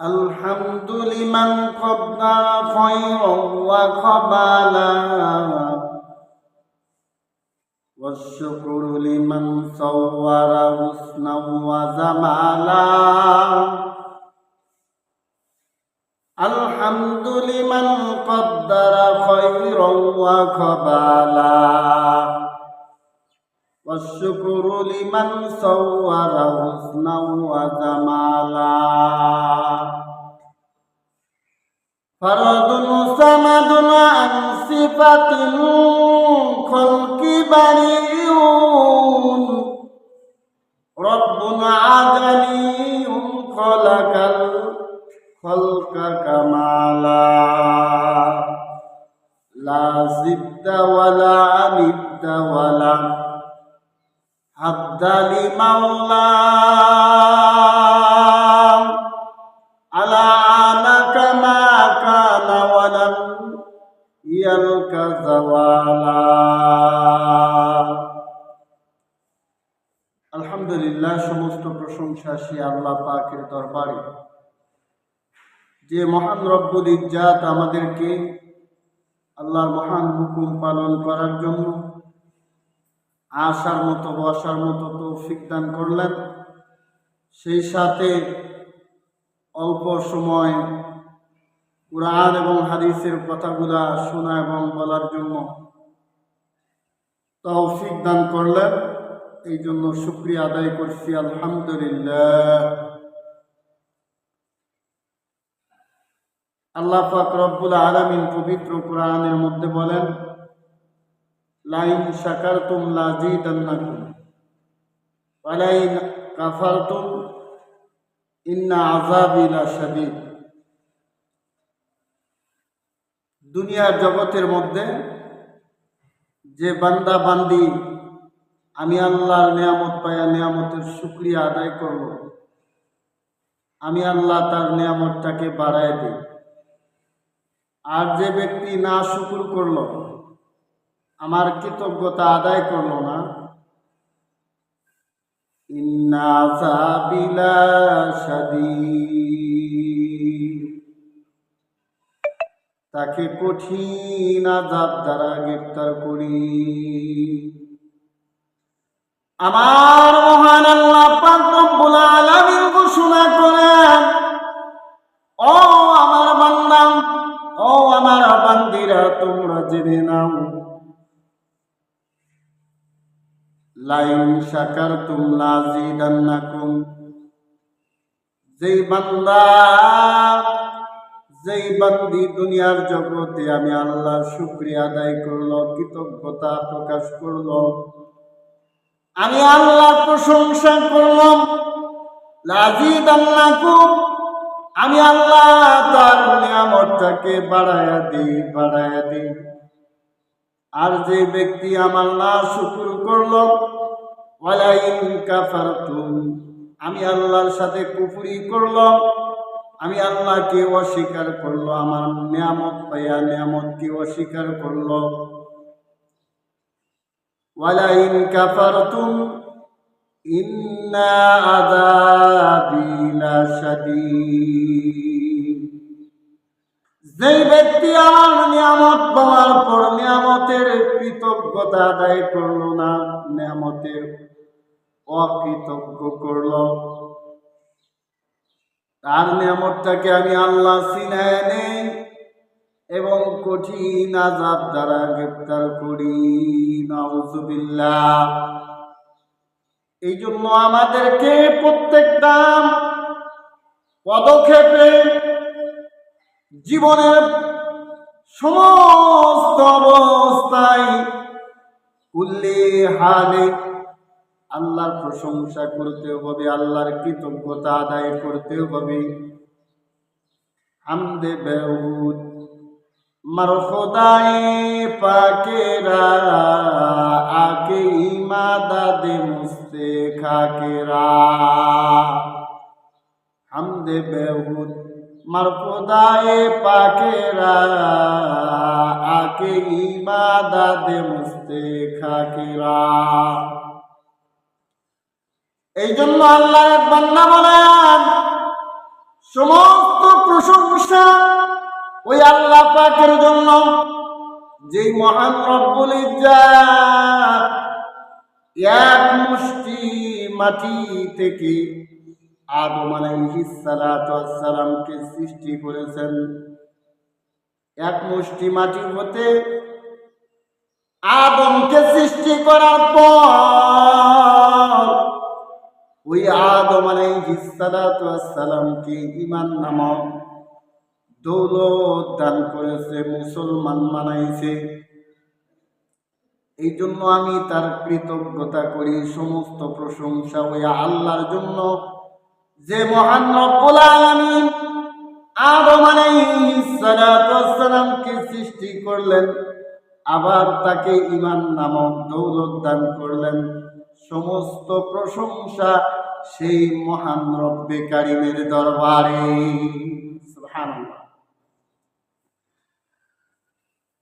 الحمد لمن قدر خيرا وقبلا والشكر لمن صور حسنا وزمالا الحمد لمن قدر خيرا وقبلا والشكر لمن صور حسنا وجمالا. فرد صمد عن صفة الخلق بريء. رب عدلي পাকের দরবারে। যে মহান রব্বুল ইজ্জাত আমাদেরকে আল্লাহর মহান হুকুম পালন করার জন্য আসার মতো বসার মতো তৌফিক দান করলেন। সেই সাথে অল্প সময় কোরআন এবং হাদিসের কথাগুলা শোনা এবং বলার জন্য তৌফিক দান করলেন। এই জন্য শুক্রিয়া আদায় করছি। আলহামদুলিল্লাহ। আল্লাহ পাক রব্বুল আলামিন পবিত্র কোরআনের মধ্যে বলেন, লাইন শাকারতুম লাজিদান্নাকুম, ওয়ালাইন কাফারতুম, ইন্না আযাবি লাশাদীদ। দুনিয়ার জগতের মধ্যে যে বান্দা বান্দি, আমি আল্লাহর নিয়ামত পাইয়া নিয়ামতের শুক্রিয়া আদায় করব, আমি আল্লাহ তার নিয়ামতটাকে বাড়ায় দিই আর যে ব্যক্তি না শুকুর করল, আমার কৃতজ্ঞতা আদায় করল না। তাকে কঠিন আজাব দ্বারা গ্রেপ্তার করি। আমার মহান আল্লাহ পাক আলামিন ঘোষণা করেন, ও আমার বান্দা ও আমার বান্দিরা, তোমরা জেনে নাও। লাইন শাকার তুমলা জিদান্নাকুম যেই বান্দা, যেই বান্দি দুনিয়ার জগতে আমি আল্লাহর শুক্রিয়া আদায় করল, কৃতজ্ঞতা প্রকাশ করল। আমি আল্লাহ প্রশংসা করলাম। লাজিদান্নাকুম আমি আল্লাহ তার নিয়ামতটাকে বাড়ায়া দিই বাড়ায়া দিই। আর যে ব্যক্তি আমার না শুকুর করল আমি আল্লাহর সাথে কুফরি করল, আমি আল্লাহকে অস্বীকার করল, আমার নিয়ামত পাইয়া নিয়ামতকে অস্বীকার করল। ওয়ালাইন কাফারতুম ইন্না আযাবি লাশাদীদ যেই ব্যক্তি আমার নিয়ামত পাওয়ার পর নিয়ামতের কৃতজ্ঞতা আদায় করল না, নিয়ামতের অকৃতজ্ঞ করল। তার নিয়ামতটাকে আমি আল্লাহ সিনায় নেই এবং কঠিন আজাব দ্বারা গ্রেপ্তার করি। নাউজুবিল্লাহ। এই জন্য আমাদেরকে প্রত্যেকটা পদক্ষেপে জীবনের সমস্ত অবস্থায় কুল্লি আল্লাহর প্রশংসা করতে হবে, আল্লাহর কৃতজ্ঞতা আদায় করতে হবে। হামদে বেহুদ মার খোদাই পাকেরা আকে ইমা ইমাদাদে মুস্তে খাকেরা। হামদে বেহুদ, মার খোদায় পাকেরা আকে ইমা ইমাদাদে মুস্তে খাকেরা। এই জন্য আল্লাহ এক বান্দা বলেন, সমস্ত ওই আল্লাহ পাকের জন্য যেই মহান রব্বুল ইজ্জাত এক মুষ্টি মাটি থেকে আদম আলাইহিস সালাতু সৃষ্টি করেছেন। এক মুষ্টি মাটি হতে আদমকে সৃষ্টি করার পর ওই আদম আলাইহিস সালাতু ওয়াস সালামকে ঈমান নামক দৌলত দান করেছে, মুসলমান মানাইছে। এই জন্য আমি তার কৃতজ্ঞতা করি, সমস্ত প্রশংসা ওই আল্লাহর জন্য। যে মহান রব্বুল সৃষ্টি করলেন, আবার তাকে ইমান নামক দৌলত দান করলেন। সমস্ত প্রশংসা সেই মহান রব্বে কারিমের দরবারে। সুবহানাল্লাহ।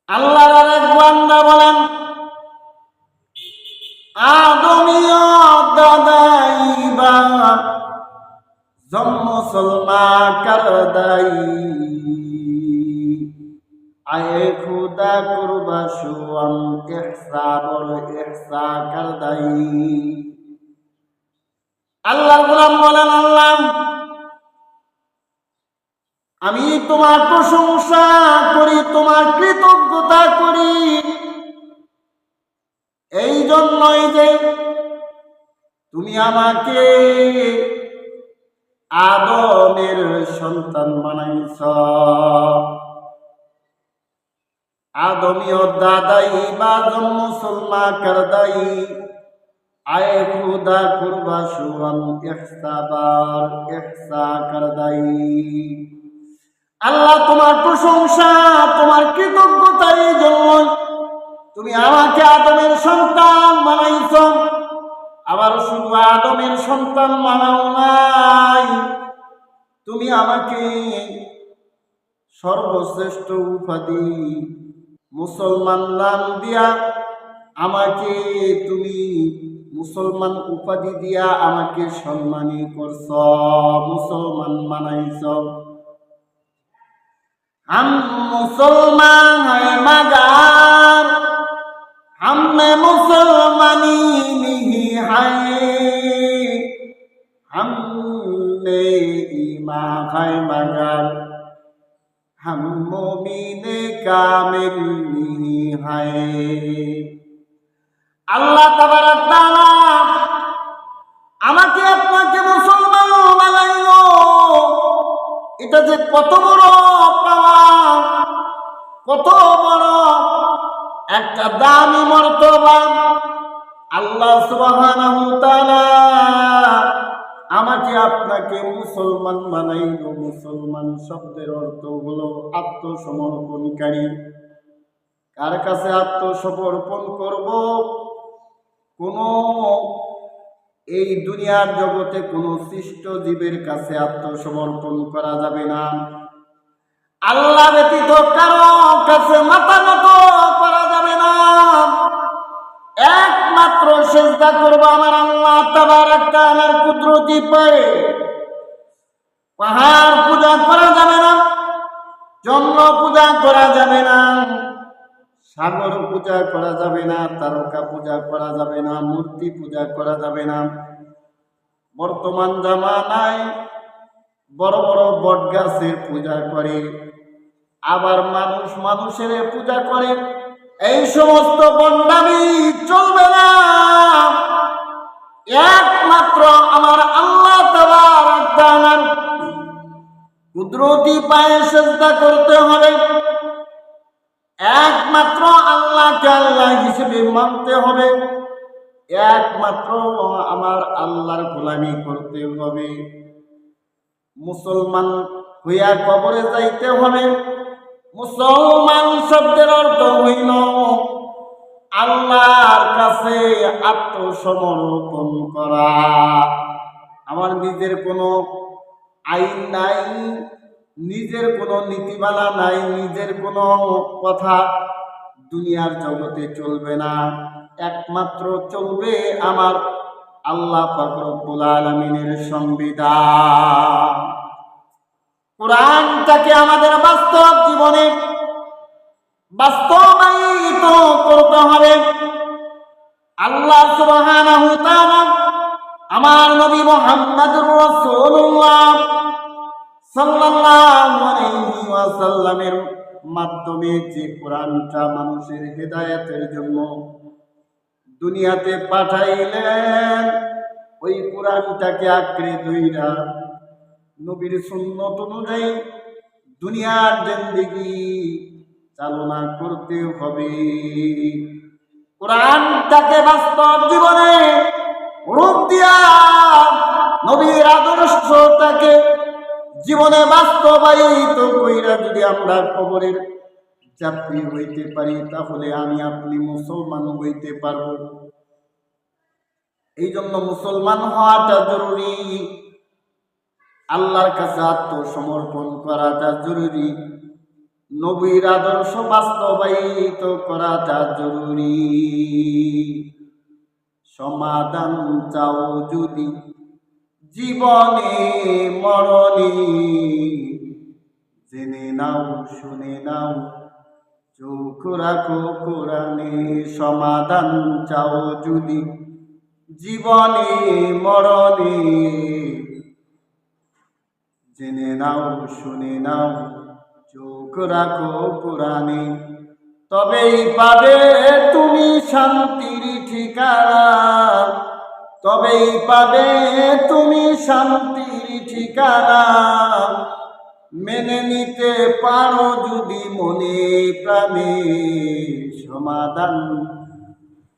আল্লাহর আর এক বান্দা বলেন আদমিয় দাদাই বা জন্ম সলমা করদাই আয়ে খুদা কুরবা শুয়াম ইহসা করদাই আল্লাহর গোলাম বলেন, আল্লাহ আমি তোমার প্রশংসা করি, তোমার কৃতজ্ঞতা করি। এই জন্যই যে তুমি আমাকে আদমের সন্তান বানাইছ। আদমীয় দাদাই বা জন্ম সলমা করদাই, আয়ে খুদা কুরবা শুয়াম ইহসা বার ইহসা করদাই। আল্লাহ তোমার প্রশংসা, তোমার কৃতজ্ঞতা এই জন্য তুমি আমাকে আদমের সন্তান বানাইছ। আবার শুধু আদমের সন্তান বানাও নাই। তুমি আমাকে সর্বশ্রেষ্ঠ উপাধি, মুসলমান নাম দিয়া আমাকে, তুমি মুসলমান উপাধি দিয়া আমাকে সম্মানী করছ, মুসলমান বানাইছ। हम मुसलमान है मगर हम में मुसलमानी नहीं है हम में ईमान है मगर हम मोमिन कामिल नहीं है আল্লাহ তাবারাক তাআলা আমাকে আপনাকে মুসলমান বানাইলো এটা যে কত বড় পাওয়া কত বড় একটা দামি মর্তবা আল্লাহ আমাকে আপনাকে মুসলমান বানাইলো। মুসলমান শব্দের অর্থ হলো আত্মসমর্পণকারী। কার কাছে আত্মসমর্পণ করব? কোন এই দুনিয়ার জগতে কোনো সৃষ্ট জীবের কাছে আত্মসমর্পণ করা যাবে না। আল্লাহ ব্যতীত কারও কাছে মাথা নত করা যাবে না। একমাত্র চেষ্টা করব আমার আল্লাহ তাবার একটা আমার কুদরতি পায়ে। পাহাড় পূজা করা যাবে না চন্দ্র পূজা করা যাবে না, সাগর পূজা করা যাবে না, তারকা পূজা করা যাবে না, মূর্তি পূজা করা যাবে না। বর্তমান জামানায় বড় বড় বট গাছের পূজা করে আবার মানুষ মানুষের পূজা করে। এই সমস্ত বন্ডামি চলবে না। একমাত্র আমার আল্লাহ কুদরতি পায়ে চেষ্টা করতে হবে। একমাত্র আল্লাহকে আল্লাহ হিসেবে মানতে হবে। একমাত্র আমার আল্লাহর গোলামি করতে হবে। মুসলমান হইয়া কবরে যাইতে হবে। মুসলমান শব্দের অর্থ হইল আল্লাহর কাছে আত্মসমর্পণ করা। আমার নিজের কোনো আইন নাই, নিজের কোনো নীতিমালা নাই, নিজের কোনো কথা দুনিয়ার জগতে চলবে না। একমাত্র চলবে আমার আল্লাহ ফকরবুল আলমিনের সংবিধান। কোরআনটাকে আমাদের বাস্তব জীবনে বাস্তবায়িত করতে হবে। আল্লাহ সুবহানাহু তাআলা আমার নবী মুহাম্মদুর রাসূলুল্লাহ সাল্লাল্লাহু আলাইহি ওয়াসাল্লামের মাধ্যমে যে কোরআনটা মানুষের হেদায়েতের জন্য দুনিয়াতে পাঠাইলেন, ওই কোরআনটাকে আঁকড়ে ধইরা নবীর সুন্নত অনুযায়ী দুনিয়ার জিন্দেগি চালনা করতে হবে। কোরআনটাকে বাস্তব জীবনে রূপ দিয়া নবীর আদর্শটাকে জীবনে বাস্তবায়িত কইরা যদি আমরা কবরের যাত্রী হইতে পারি, তাহলে আমি আপনি মুসলমান হইতে পারব। এই জন্য মুসলমান হওয়াটা জরুরি। আল্লাহর কাছে আত্মসমর্পণ করাটা জরুরি। নবীর আদর্শ বাস্তবায়িত করাটা জরুরি। সমাধান চাও যদি জীবনে, মরণে, জেনে নাও, শুনে নাও, চোখ রাখো কোরআনে। সমাধান চাও যদি জীবনে, মরণে জেনে নাও, শুনে নাও, চোখ রাখো পুরাণে। তবেই পাবে তুমি শান্তির ঠিকানা। তবেই পাবে তুমি শান্তির ঠিকানা। মেনে নিতে পারো যদি মনে প্রাণে সমাধান।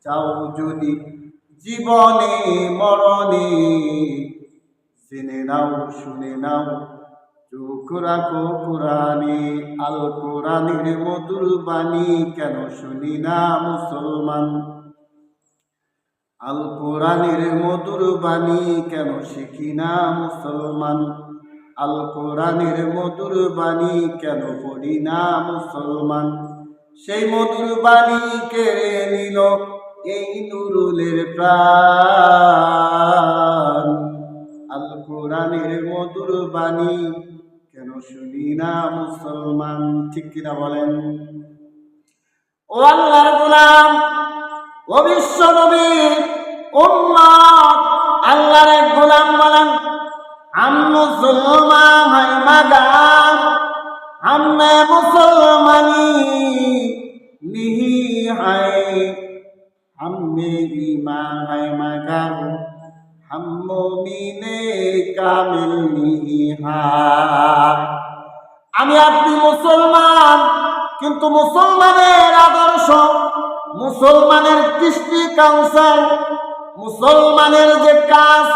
চাও যদি জীবনে, মরণে জেনে নাও শুনে নাও চোখ রাখো আল কোরআনের মধুর বাণী কেন শুনি না মুসলমান আল কোরআনের মধুর বাণী কেন শিখি না মুসলমান আল কোরআনের মধুর বাণী কেন পড়ি না মুসলমান সেই মধুর বাণী কেড়ে নিল এই নুরুলের প্রাণ কোরআনের মধুর বাণী। কেন শুনি না মুসলমান, ঠিক কিনা বলেন? ও আল্লাহর গোলাম, ও বিশ্ব নবীর উম্মত আল্লাহর এক গোলাম বলেন আম মুসলমান হাই মাগাম আমনে মুসলমানি নিহি হাই হাম্মে ইমা হাই মাগাম মুমিনে কামিল আমি আপনি মুসলমান, কিন্তু মুসলমানের আদর্শ, মুসলমানের কৃষ্টি কাউন্সেল, মুসলমানের যে কাজ,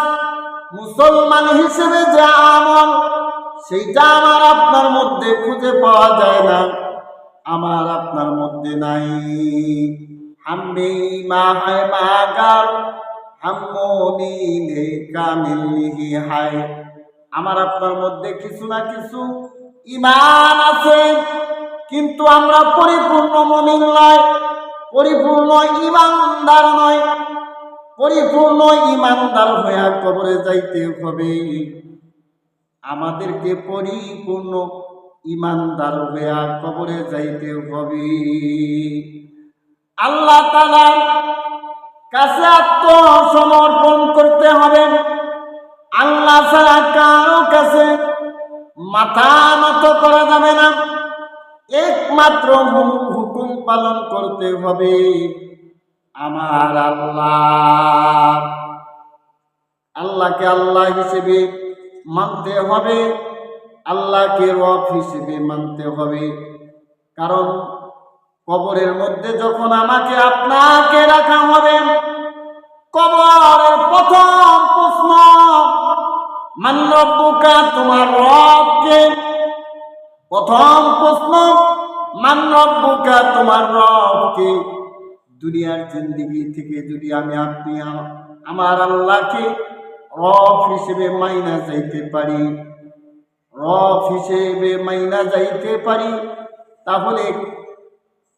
মুসলমান হিসেবে যে আমল, সেইটা আমার আপনার মধ্যে খুঁজে পাওয়া যায় না, আমার আপনার মধ্যে নাই। আমি মা হয় মাগার হাম্মিনে কামিল নিহি হায়। আমার আপনার মধ্যে কিছু না কিছু ইমান আছে, কিন্তু আমরা পরিপূর্ণ মমিন নয়, পরিপূর্ণ ইমানদার নয়। পরিপূর্ণ ইমানদার হইয়া কবরে যাইতে হবে। আমাদেরকে পরিপূর্ণ ইমানদার হইয়া কবরে যাইতে হবে। আল্লাহ তালার কাছে আত্মসমর্পণ করতে হবে। আল্লাহ ছাড়া কারও কাছে মাথা নত করা যাবে না। একমাত্র হুকুম পালন করতে হবে। আমার আল্লাহ। আল্লাহকে আল্লাহ হিসেবে মানতে হবে। আল্লাহকে রব হিসেবে মানতে হবে। কারণ কবরের মধ্যে যখন আমাকে আপনাকে রাখা হবে, কবরের প্রথম প্রশ্ন মান্যবুকা তোমার রবকে। প্রথম প্রশ্ন মান্যবুকা তোমার রবকে। দুনিয়ার জিন্দিগি থেকে যদি আমি আপনি আমার আল্লাহকে রব হিসেবে মাইনা যাইতে পারি, রব হিসেবে মাইনা যাইতে পারি, তাহলে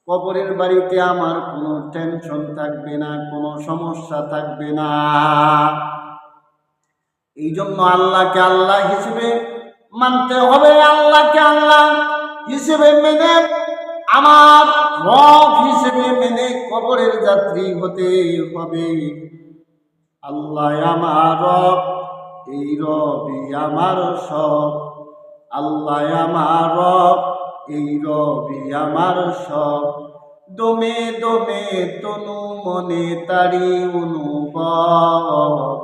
কবরের বাড়িতে আমার কোনো টেনশন থাকবে না, কোনো সমস্যা থাকবে না। এই জন্য আল্লাহকে আল্লাহ হিসেবে মানতে হবে, আল্লাহকে আল্লাহ হিসেবে মেনে আমার রব হিসেবে মেনে কবরের যাত্রী হতে হবে। আল্লাহ আমার রব, এই রবি আমার সব। আল্লাহ আমার রব রবি আমার সব। দমে দমে তনু মনে তারি অনুভব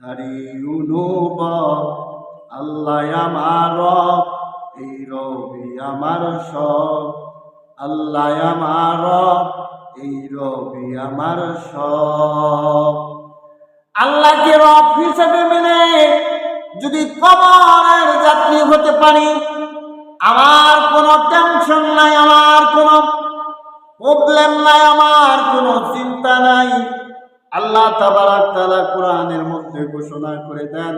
তারি অনুভব। আল্লাহ আমার এই রবি আমার সব। আল্লাহ আমার এই রবি আমার সব। আল্লাহকে রব হিসেবে মেনে যদি কবরের যাত্রী হতে পারি আমার কোনো টেনশন নাই, আমার কোনো প্রবলেম নাই, আমার কোনো চিন্তা নাই। আল্লাহ তাবারাক তাআলা কোরআনের মধ্যে ঘোষণা করে দেন,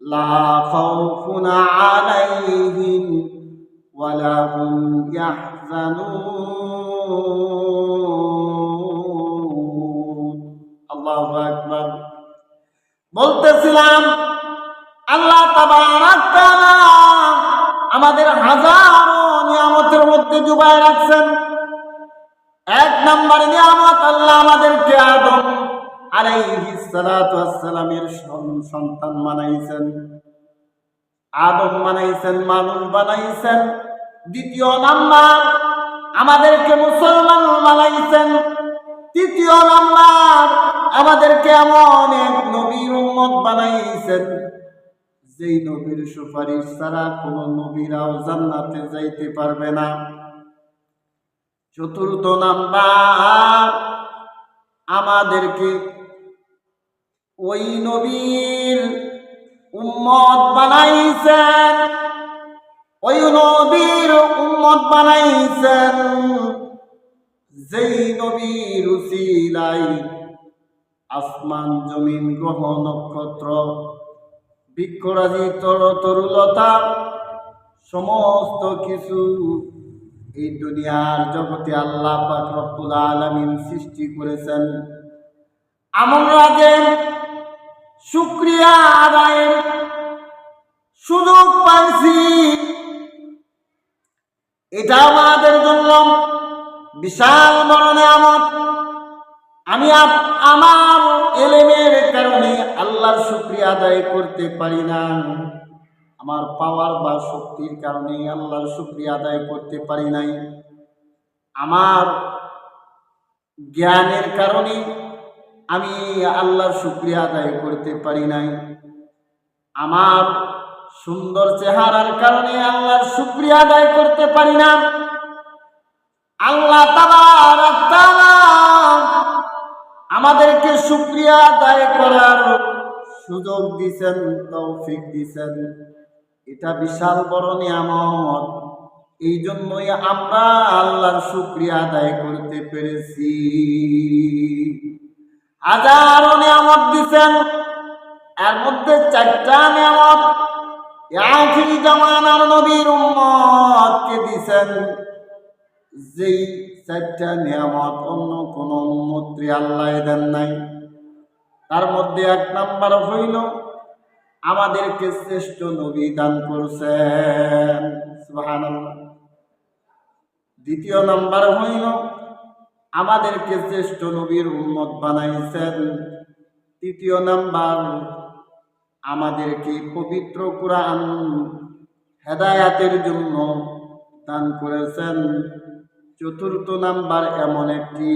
লা খাউফুন আলাইহিম ওয়ালা হুম ইয়াহজানুন। আল্লাহু আকবার। বলতেছিলাম, আল্লাহ তাবারাক তাআলা আমাদের হাজারো নিয়ামতের মধ্যে ডুবায় রাখছেন। এক নম্বর নিয়ামত আল্লাহ আমাদেরকে আদম আলাইহিস সালাতু ওয়াসসালামের সন- সন্তান বানাইছেন। আদম বানাইছেন, মানুষ বানাইছেন। দ্বিতীয় নাম্বার, আমাদেরকে মুসলমান বানাইছেন। তৃতীয় নাম্বার, আমাদেরকে এমন এক নবীর উম্মত বানাইছেন। যেই নবীর সুপারিশ ছাড়া কোন নবীরাও জান্নাতে যাইতে পারবে না। চতুর্থ নাম্বার, আমাদেরকে ওই নবীর উম্মত বানাইছেন। ওই নবীর উম্মত বানাইছেন। যেই নবীর উসিলাই আসমান জমিন গ্রহ নক্ষত্র বৃক্ষরাজি তর তরুলতা, সমস্ত কিছু এই দুনিয়ার জগতে আল্লাহ পাক রব্বুল আলামিন সৃষ্টি করেছেন। আমরা যে শুক্রিয়া আদায়ের সুযোগ পাইছি। এটা আমাদের জন্য বিশাল বড় নিয়ামত। আমি আমার এলেমের আল্লাহর শুক্রিয়া আদায় করতে পারি না। আমার পাওয়ার বা শক্তির কারণে আল্লাহর শুক্রিয়া আদায় করতে পারি নাই। আমার জ্ঞানের কারণে আমি আল্লাহর শুক্রিয়া আদায় করতে পারি নাই। আমার সুন্দর চেহারার কারণে আল্লাহর শুক্রিয়া আদায় করতে পারি না। আল্লাহ আমাদেরকে শুক্রিয়া আদায় করার সুযোগ দিছেন, তৌফিক দিছেন। এটা বিশাল বড় নিয়ামত। এই জন্যই আমরা আল্লাহর শুক্রিয়া আদায় করতে পেরেছি। হাজারো নিয়ামত দিছেন। এর মধ্যে চারটা নিয়ামত। আখিরি জামানার নবীর উম্মতকে দিছেন। যেই চারটা নিয়ামত অন্য কোন উম্মত্রী আল্লাহ দেন নাই। তার মধ্যে এক নাম্বার হইল, আমাদেরকে শ্রেষ্ঠ নবী দান করছেন। দ্বিতীয় নাম্বার হইল, আমাদেরকে শ্রেষ্ঠ নবীর উম্মত বানাইছেন। তৃতীয় নাম্বার, আমাদেরকে পবিত্র কোরআন হেদায়াতের জন্য দান করেছেন। চতুর্থ নাম্বার এমন একটি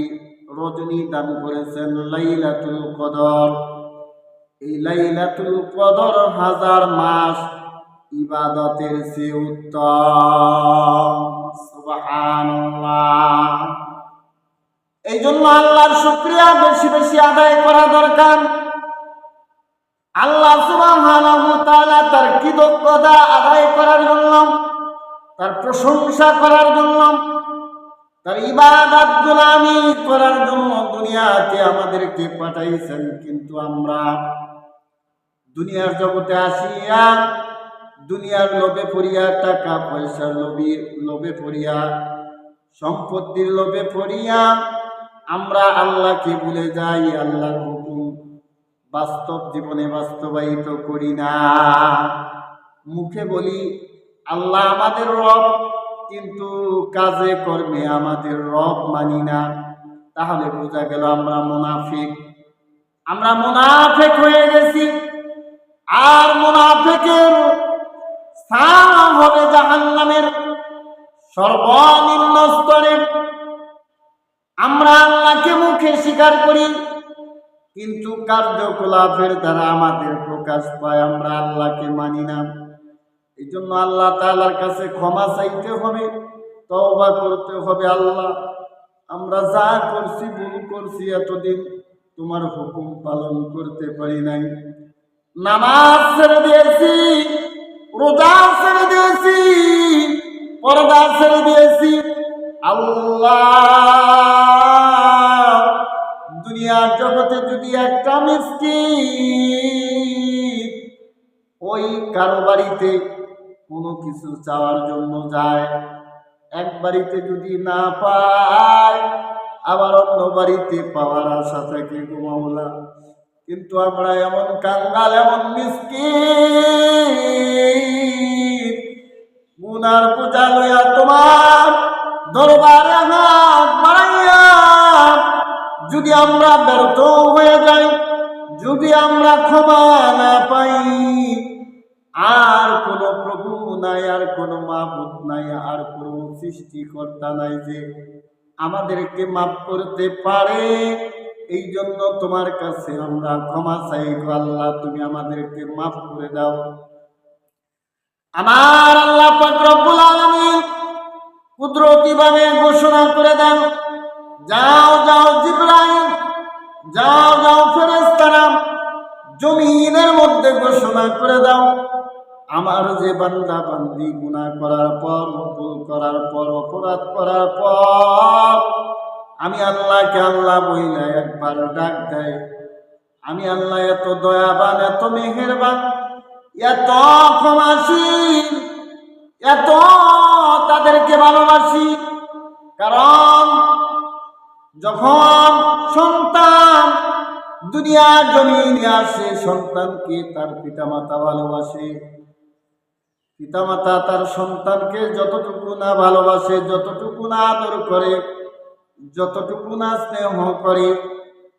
রজনী দান করেছেন লাইলাতুল কদর। এই লাইলাতুল কদর হাজার মাস ইবাদতের চেয়ে উত্তম। এই জন্য আল্লাহর শুক্রিয়া বেশি বেশি আদায় করা দরকার। আল্লাহ তার কৃতজ্ঞতা আদায় করার জন্য, তার প্রশংসা করার জন্য তার ইবাদত গোলামি করার জন্য দুনিয়াতে আমাদেরকে পাঠাইছেন, কিন্তু আমরা দুনিয়ার জগতে আসিয়া দুনিয়ার লোভে পড়িয়া টাকা পয়সার লোভে লোভে পড়িয়া, সম্পত্তির লোভে পড়িয়া আমরা আল্লাহকে ভুলে যাই, আল্লাহর হুকুম বাস্তব জীবনে বাস্তবায়িত করি না। মুখে বলি, আল্লাহ আমাদের রব কিন্তু কাজে কর্মে আমাদের রব মানি না। তাহলে বোঝা গেল আমরা মুনাফিক। আমরা মুনাফেক হয়ে গেছি। আর মুনাফেকের স্থান হবে জাহান্নামের সর্বনিম্ন স্তরে। আমরা আল্লাহকে মুখে স্বীকার করি, কিন্তু কার্যকলাপের দ্বারা আমাদের প্রকাশ পায়, আমরা আল্লাহকে মানি না। এই জন্য আল্লাহ তালার কাছে ক্ষমা চাইতে হবে, তওবা করতে হবে। আল্লাহ, আমরা যা করছি, ভুল করছি এতদিন তোমার হুকুম পালন করতে পারি নাই। নামাজ ছেড়ে দিয়েছি, রোজা ছেড়ে দিয়েছি, পর্দা ছেড়ে দিয়েছি। আল্লাহ, দুনিয়ার জগতে যদি একটা মিষ্টি ওই কারও বাড়িতে কোনো কিছু চাওয়ার জন্য যায়। এক বাড়িতে যদি না পায়, আবার অন্য বাড়িতে পাওয়ার আশা থাকে ঘুমাওলা কিন্তু আমরা এমন কাঙ্গাল, এমন মিসকি গুনার পূজা লইয়া তোমার দরবারে হাত বাড়াইয়া যদি আমরা ব্যর্থ হয়ে যাই, যদি আমরা ক্ষমা না পাই নাই, আর কোন মাহবুদ নাই, আর কোন সৃষ্টিকর্তা নাই যে আমাদেরকে মাফ করতে পারে। এই জন্য তোমার কাছে আমরা ক্ষমা চাই আল্লাহ, তুমি আমাদেরকে মাফ করে দাও। আমার আল্লাহ রব্বুল আলামিন কুদরতি ভাবে ঘোষণা করে দেন, যাও যাও জিব্রাইল, যাও যাও ফেরেশতারা, জমিনের মধ্যে ঘোষণা করে দাও। আমার যে বান্দা বান্দি গুনাহ করার পর ভুল করার পর, অপরাধ করার পর, আমি আল্লাহকে আল্লাহ বইলা একবার ডাক দেয়। আমি আল্লাহ এত দয়াবান, এত মেহেরবান, এত ক্ষমাশীল, এত তাদেরকে ভালোবাসি। কারণ যখন সন্তান দুনিয়ার জমিনে আসে, সন্তানকে তার পিতামাতা ভালোবাসে। পিতামাতা তার সন্তানকে যতটুকু না ভালোবাসে, যতটুকু না আদর করে, যতটুকু না স্নেহ করে,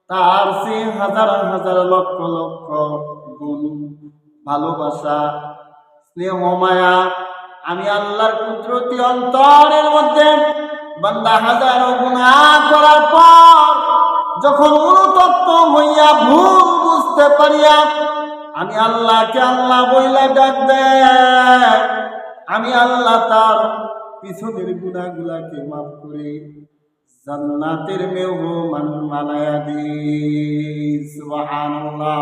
তার সে হাজার হাজার লক্ষ লক্ষ গুণ ভালোবাসা, স্নেহ, মায়া আমি আল্লাহর কুদরতি অন্তরের মধ্যে বান্দা হাজার গুণা করার পর যখন অনুতপ্ত হইয়া ভুল বুঝতে পারিয়া আমি আল্লাহকে আল্লাহ বইলা ডাক দেয়। আমি আল্লাহ তার পিছনের গুণাগুলাকে মাফ করে। জান্নাতের মেহমান মালায়া দিই। সুবহানাল্লাহ।